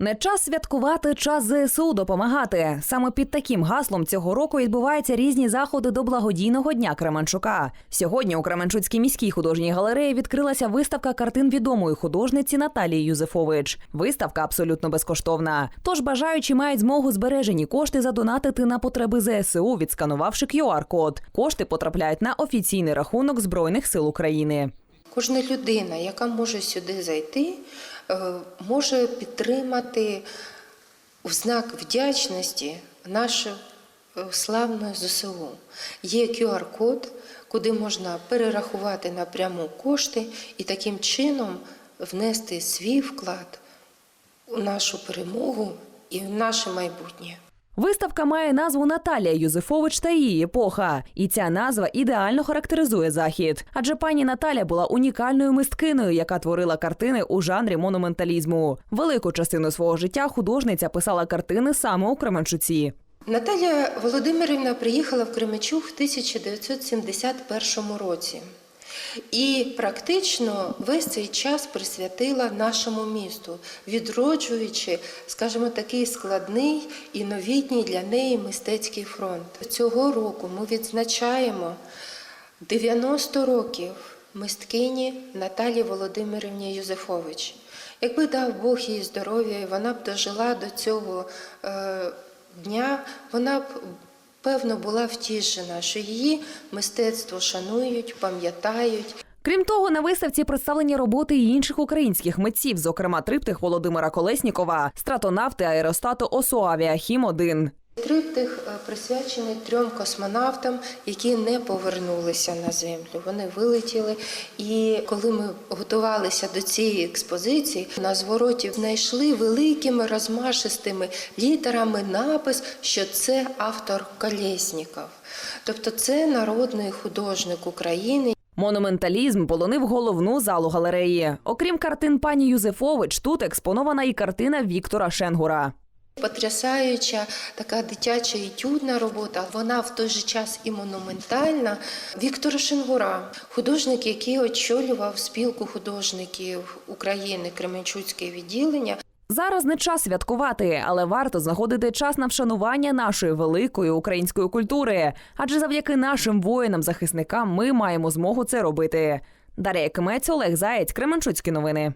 Не час святкувати, час ЗСУ допомагати. Саме під таким гаслом цього року відбуваються різні заходи до благодійного дня Кременчука. Сьогодні у Кременчуцькій міській художній галереї відкрилася виставка картин відомої художниці Наталії Юзефович. Виставка абсолютно безкоштовна. Тож бажаючі мають змогу збережені кошти задонатити на потреби ЗСУ, відсканувавши QR-код. Кошти потрапляють на офіційний рахунок Збройних сил України. Кожна людина, яка може сюди зайти, може підтримати в знак вдячності нашу е, славну ЗСУ. Є QR-код, куди можна перерахувати напряму кошти і таким чином внести свій вклад у нашу перемогу і в наше майбутнє. Виставка має назву Наталія Юзефович та її епоха, і ця назва ідеально характеризує захід. Адже пані Наталя була унікальною мисткиною, яка творила картини у жанрі монументалізму. Велику частину свого життя художниця писала картини саме у Кременчуці. Наталя Володимирівна приїхала в Кременчук в 1971 році. І практично весь цей час присвятила нашому місту, відроджуючи, скажімо, такий складний і новітній для неї мистецький фронт. Цього року ми відзначаємо 90 років мисткині Наталі Володимирівні Юзефович. Якби дав Бог їй здоров'я, і вона б дожила до цього е, дня, вона б певно була втішена, що її мистецтво шанують, пам'ятають. Крім того, на виставці представлені роботи і інших українських митців, зокрема триптих Володимира Колеснікова, стратонавти аеростату Осуавія Хім 1 Триптих е, присвячений трьом космонавтам, які не повернулися на землю. Вони вилетіли. І коли ми готувалися до цієї експозиції, на звороті знайшли великими розмашистими літерами напис, що це автор Колєсніков. Тобто це народний художник України. Монументалізм полонив головну залу галереї. Окрім картин пані Юзефович, тут експонована і картина Віктора Шенгура. Потрясаюча така дитяча етюдна робота. Вона в той же час і монументальна. Віктор Шенгура, художник, який очолював спілку художників України Кременчуцьке відділення. Зараз не час святкувати, але варто знаходити час на вшанування нашої великої української культури. Адже завдяки нашим воїнам-захисникам ми маємо змогу це робити. Дар'я Кимець, Олег Заєць, Кременчуцькі новини.